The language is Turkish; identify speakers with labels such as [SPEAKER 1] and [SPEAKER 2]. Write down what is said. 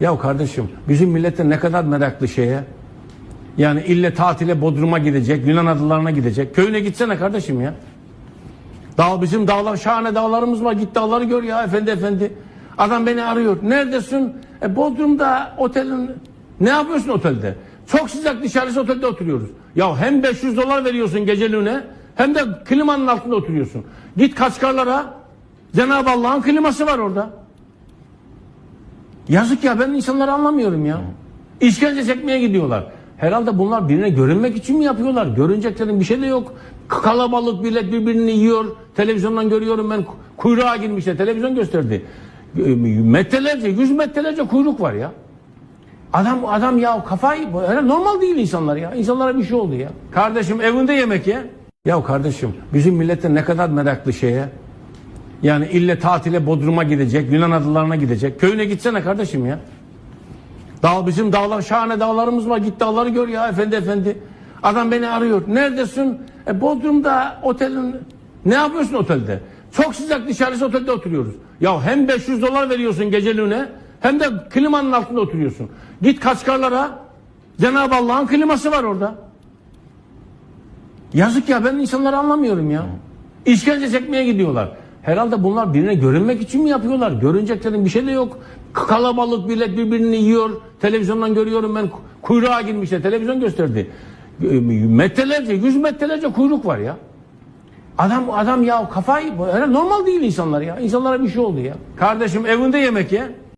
[SPEAKER 1] Ya kardeşim bizim millette ne kadar meraklı şeye. Yani ille tatile Bodrum'a gidecek, Yunan adalarına gidecek. Köyüne gitsene kardeşim ya. Dağ bizim dağlar şahane dağlarımız var. Git dağları gör ya efendi efendi. Adam beni arıyor. Neredesin? E, Bodrum'da otelin ne yapıyorsun otelde? Çok sıcak dışarısı otelde oturuyoruz. Ya hem 500 dolar veriyorsun geceliğine hem de klimanın altında oturuyorsun. Git Kaçkarlara Cenab-ı Allah'ın kliması var orada. Yazık ya ben insanları anlamıyorum ya. İşkence çekmeye gidiyorlar. Herhalde bunlar birine görünmek için mi yapıyorlar? Görüneceklerin bir şey de yok. Kalabalık millet birbirini yiyor. Televizyondan görüyorum ben kuyruğa girmişler. Televizyon gösterdi. E, Metrelerce, yüz metrelerce kuyruk var ya. Adam adam ya kafayı normal değil insanlar ya. İnsanlara bir şey oldu ya. Kardeşim evinde yemek ye. Ya kardeşim bizim millette ne kadar meraklı şeye. Yani ille tatile Bodrum'a gidecek, Yunan adalarına gidecek. Köyüne gitsene kardeşim ya. Dağ bizim dağlar şahane dağlarımız var. Git dağları gör ya efendi efendi. Adam beni arıyor. Neredesin? E, Bodrum'da otelin ne yapıyorsun otelde? Çok sıcak dışarısı otelde oturuyoruz. Ya hem 500 dolar veriyorsun geceliğine hem de klimanın altında oturuyorsun. Git Kaçkarlara Cenab-ı Allah'ın kliması var orada. Yazık ya ben insanları anlamıyorum ya. İşkence çekmeye gidiyorlar. Herhalde bunlar birine görünmek için mi yapıyorlar? Görüneceklerin bir şey de yok. Kalabalık millet birbirini yiyor. Televizyondan görüyorum ben kuyruğa girmişler. Televizyon gösterdi. E, Metrelerce, yüz metrelerce kuyruk var ya. Adam adam ya kafayı normal değil insanlar ya. İnsanlara bir şey oldu ya. Kardeşim evinde yemek ye.